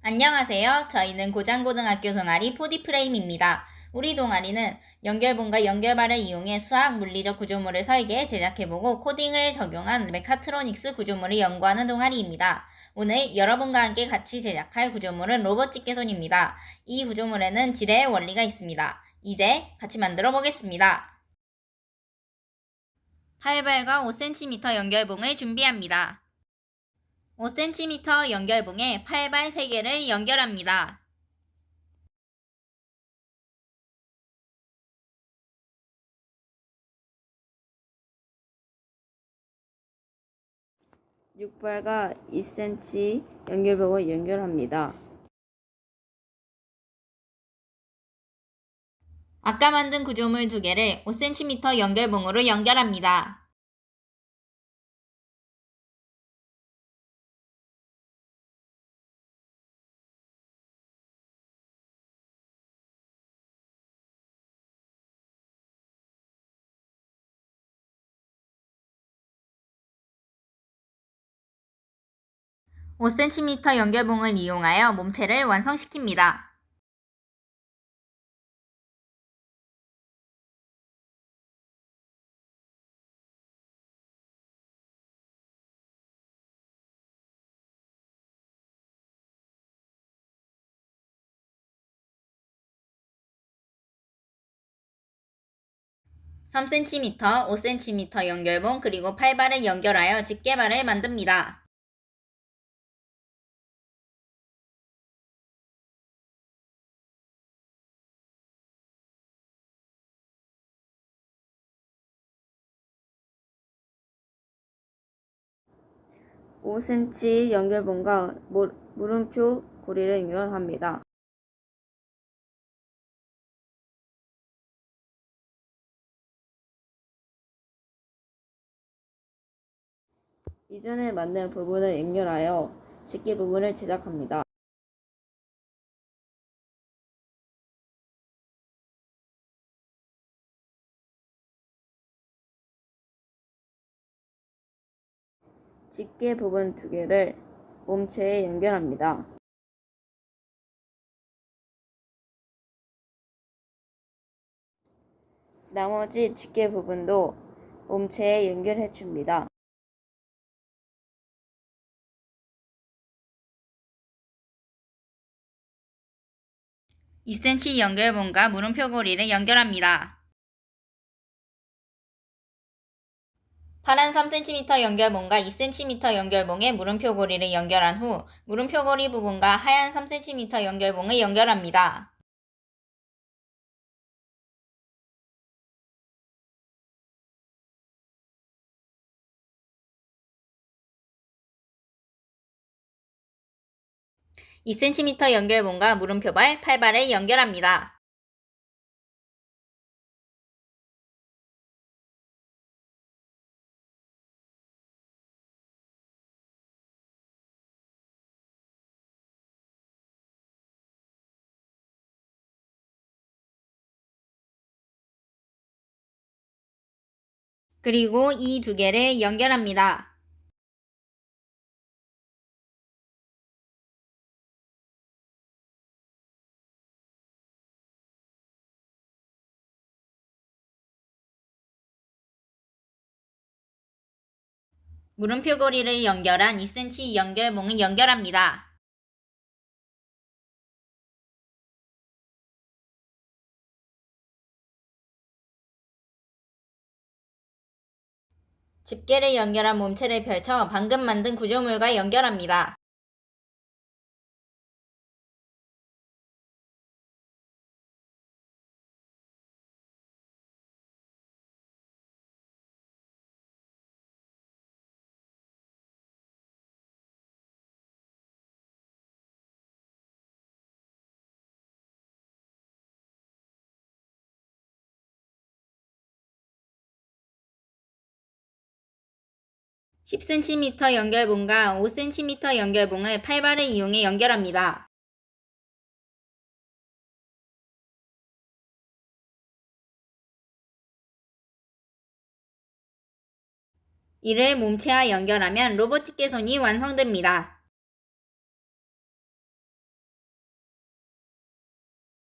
안녕하세요. 저희는 고장고등학교 동아리 포디프레임입니다. 우리 동아리는 연결본과 연결발을 이용해 수학, 물리적 구조물을 설계, 제작해보고 코딩을 적용한 메카트로닉스 구조물을 연구하는 동아리입니다. 오늘 여러분과 함께 같이 제작할 구조물은 로봇 집게손입니다. 이 구조물에는 지뢰의 원리가 있습니다. 이제 같이 만들어 보겠습니다. 8발과 5cm 연결봉을 준비합니다. 5cm 연결봉에 8발 3개를 연결합니다. 육발과 2cm 연결벽을 연결합니다. 아까 만든 구조물 두 개를 5cm 연결봉으로 연결합니다. (5cm) 연결봉을 이용하여 몸체를 완성시킵니다. (3cm) (5cm) 연결봉 그리고 팔발을 연결하여 집게발을 만듭니다. (5 cm) 연결봉과 물- 물음표 고리를 연결합니다. 이전에 만든 부분을 연결하여 집게 부분을 제작합니다. 집게 부분 두 개를 몸체에 연결합니다. 나머지 집게 부분도 몸체에 연결해 줍니다. (2cm) 연결봉과 물음표 고리를 연결합니다. 파란 3cm 연결봉과 2cm 연결봉에 물음표 고리를 연결한 후 물음표 고리 부분과 하얀 3cm 연결봉을 연결합니다. (2cm) 연결봉과 물음표발, 팔발을 연결합니다. 그리고 이 두 개를 연결합니다. 물음표 고리를 연결한 2cm 연결봉을 연결합니다. 집게를 연결한 몸체를 펼쳐 방금 만든 구조물과 연결합니다. (10cm) 연결봉과 (5cm) 연결봉을 팔발을 이용해 연결합니다. 이를 몸체와 연결하면 로봇 집게손이 완성됩니다.